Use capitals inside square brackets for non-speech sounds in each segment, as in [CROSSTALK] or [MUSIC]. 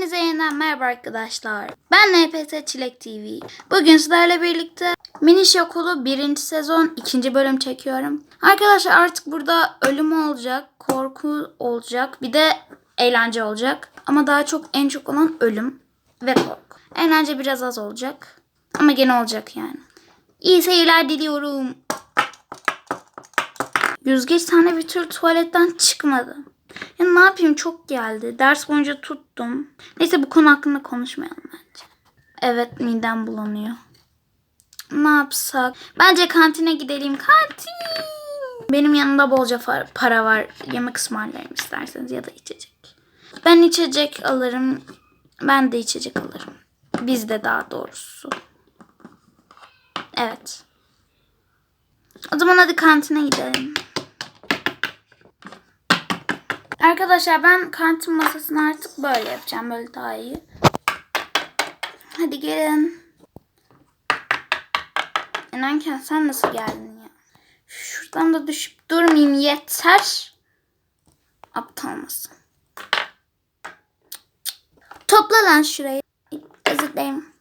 Hepinize yeniden merhaba arkadaşlar. Ben NPS Çilek TV. Bugün sizlerle birlikte Miniş Okulu 1. sezon 2. bölüm çekiyorum. Arkadaşlar artık burada ölüm olacak, korku olacak, bir de eğlence olacak. Ama daha çok en çok olan ölüm ve korku. Eğlence biraz az olacak. Ama gene olacak yani. İyi seyirler diliyorum. Yüzgeç tane bir tür tuvaletten çıkmadı. Ya ne yapayım çok geldi. Ders boyunca tuttum. Neyse bu konu hakkında konuşmayalım bence. Evet midem bulanıyor. Ne yapsak? Bence kantine gidelim. Kantin. Benim yanımda bolca para var. Yemek ısmarlarım isterseniz ya da içecek. Ben içecek alırım. Ben de içecek alırım. Biz de daha doğrusu. Evet. O zaman hadi kantine gidelim. Arkadaşlar ben kantin masasını artık böyle yapacağım. Böyle daha iyi. Hadi gelin. İnanken sen nasıl geldin ya? Şuradan da düşüp durmayayım yeter. Aptal mısın? Topla lan şurayı. Özür dilerim.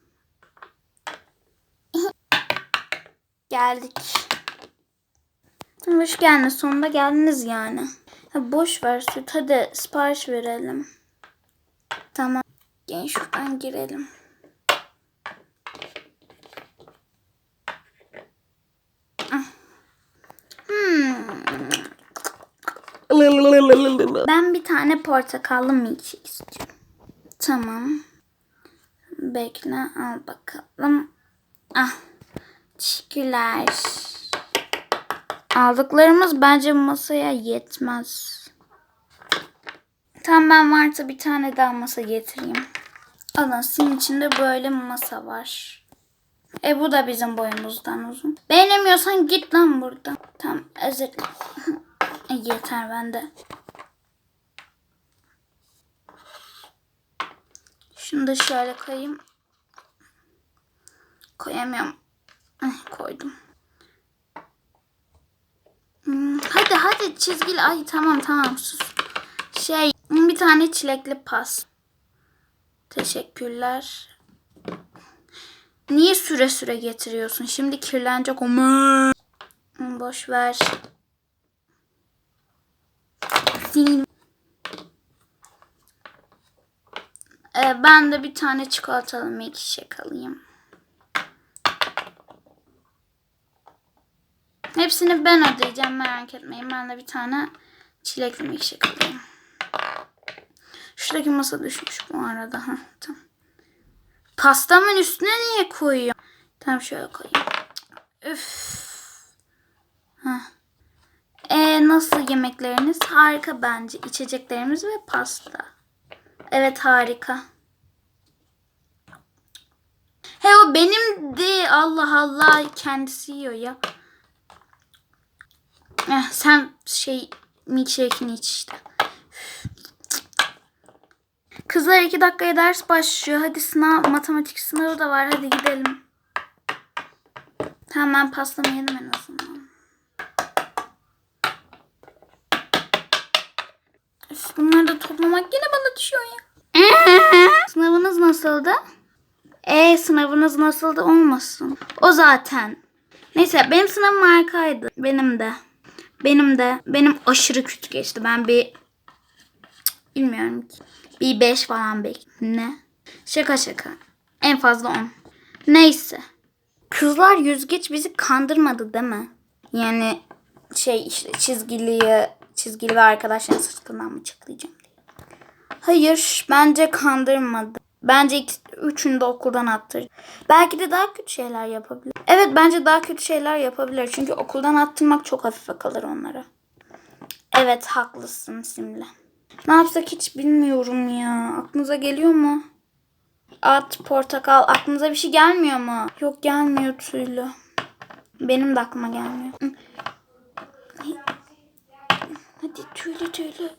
Geldik. Hoş geldiniz. Sonunda geldiniz yani. Ha, boş ver süt. Hadi sipariş verelim. Tamam. Gel şuradan girelim. Ah. Hmm. Ben bir tane portakallı milkshake istiyorum. Tamam. Bekle al bakalım. Ah. Teşekkürler. Aldıklarımız bence masaya yetmez. Tamam ben varsa bir tane daha masa getireyim. Alın sizin içinde böyle masa var. E bu da bizim boyumuzdan uzun. Beğenemiyorsan git lan buradan. Tamam özür. [LAUGHS] E, Yeter bende. Şunu da şöyle koyayım. Koyamıyorum. Eh, koydum. Hmm, Hadi çizgili. Ay tamam tamam sus. Şey bir tane çilekli pas. Teşekkürler. Niye süre süre getiriyorsun? Şimdi kirlenecek o. Boş ver. Ee, ben de bir tane çikolatalı milkshake alayım. Hepsini ben ödeyeceğim merak etmeyin. Ben de bir tane çilekli milkshake alayım. Şuradaki masa düşmüş bu arada. Heh, tamam. Pastamın üstüne niye koyuyor? Tamam şöyle koyayım. Üf. Heh. Ee, nasıl yemekleriniz? Harika bence. İçeceklerimiz ve pasta. Evet harika. He o benimdi. Allah Allah. Kendisi yiyor ya. Eh, sen şey milkshake'ini iç işte. Kızlar iki dakikaya ders başlıyor. Hadi sınav, matematik sınavı da var. Hadi gidelim. Tamam ben pastamı yedim en azından. Üf, bunları da toplamak yine bana düşüyor ya. [LAUGHS] Sınavınız nasıldı? E sınavınız nasıldı olmasın. O zaten. Neyse benim sınavım harikaydı. Benim de. Benim de. Benim aşırı kötü geçti. Ben bir bilmiyorum ki. Bir 5 falan bekliyorum. Ne? Şaka şaka. En fazla 10. Neyse. Kızlar yüzgeç bizi kandırmadı değil mi? Yani şey işte çizgiliyi çizgili ve arkadaşların sırtından mı çıklayacağım diye. Hayır bence kandırmadı. Bence ikisi, üçünü de okuldan attırır. Belki de daha kötü şeyler yapabilir. Evet bence daha kötü şeyler yapabilir. Çünkü okuldan attırmak çok hafife kalır onlara. Evet haklısın Simle. Ne yapsak hiç bilmiyorum ya. Aklınıza geliyor mu? At, portakal. Aklınıza bir şey gelmiyor mu? Yok gelmiyor tüylü. Benim de aklıma gelmiyor. Hadi tüylü tüylü.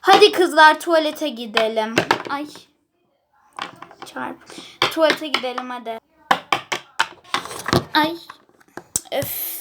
Hadi kızlar tuvalete gidelim. Ay. Çarp. Tuvalete gidelim hadi. Ay. Öf.